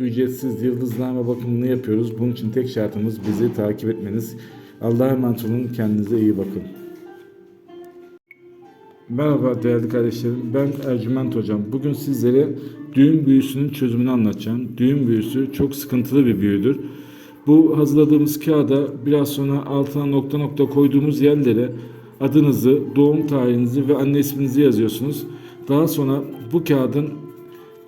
ücretsiz yıldızname bakımını yapıyoruz. Bunun için tek şartımız bizi takip etmeniz. Allah'a emanet olun. Kendinize iyi bakın. Merhaba değerli kardeşlerim. Ben Ercüment Hocam. Bugün sizlere düğün büyüsünün çözümünü anlatacağım. Düğün büyüsü çok sıkıntılı bir büyüdür. Bu hazırladığımız kağıda biraz sonra altına nokta nokta koyduğumuz yerlere adınızı, doğum tarihinizi ve anne isminizi yazıyorsunuz. Daha sonra bu kağıdın